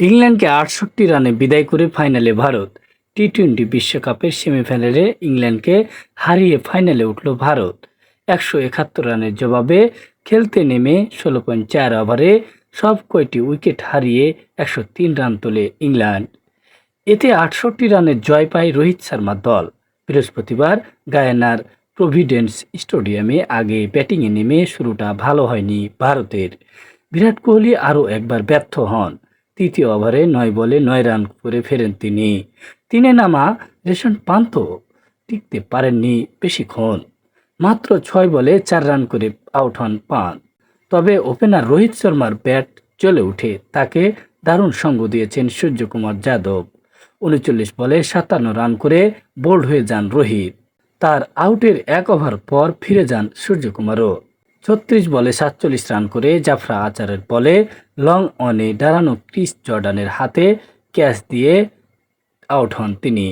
ইংল্যান্ডকে আটষট্টি রানে বিদায় করে ফাইনালে ভারত টি টোয়েন্টি বিশ্বকাপের সেমিফাইনালে ইংল্যান্ডকে হারিয়ে ফাইনালে উঠল ভারত। একশো একাত্তর রানের জবাবে খেলতে নেমে ষোলো পয়েন্ট চার ওভারে সব কয়টি উইকেট হারিয়ে একশো তিন রান তোলে ইংল্যান্ড। এতে আটষট্টি রানের জয় পায় রোহিত শর্মার দল। বৃহস্পতিবার গায়ানার প্রভিডেন্স স্টেডিয়ামে আগে ব্যাটিংয়ে নেমে শুরুটা ভালো হয়নি ভারতের। বিরাট কোহলি আরও একবার ব্যর্থ হন। তৃতীয় ওভারে নয় বলে নয় রান করে ফেরেন তিনি। তিনে নামা রেশন পান্ত টিকতে পারেননি বেশিক্ষণ মাত্র ছয় বলে চার রান করে আউট হন পান তবে ওপেনার রোহিত শর্মার ব্যাট চলে উঠে। তাকে দারুণ সঙ্গ দিয়েছেন সূর্যকুমার যাদব। উনচল্লিশ বলে সাতান্ন রান করে বোল্ড হয়ে যান রোহিত। তার আউটের এক ওভার পর ফিরে যান সূর্যকুমারও। ছত্রিশ বলে সাতচল্লিশ রান করে জাফরা আচারের বলে লং অনে দাঁড়ানো ক্রিস জর্ডানের হাতে ক্যাচ দিয়ে আউট হন তিনি।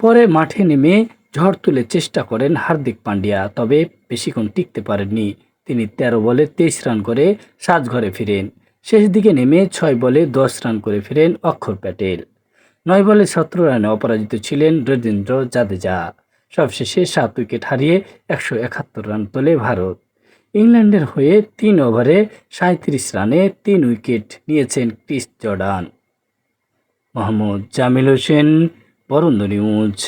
পরে মাঠে নেমে ঝড় তুলে চেষ্টা করেন হার্দিক পান্ডিয়া, তবে বেশিক্ষণ টিকতে পারেননি। তিনি তেরো বলে তেইশ রান করে সাজঘরে ফিরেন। শেষ দিকে নেমে ছয় বলে দশ রান করে ফিরেন অক্ষর প্যাটেল। নয় বলে সতেরো রানে অপরাজিত ছিলেন রবীন্দ্র জাদেজা। সবশেষে সাত উইকেট হারিয়ে একশো একাত্তর রান তোলে ভারত। ইংল্যান্ডের হয়ে তিন ওভারে সাঁত্রিশ রানে তিন উইকেট নিয়েছেন ক্রিস জর্ডান। মোহাম্মদ জামিল হোসেন বরুন্দ নিউজ।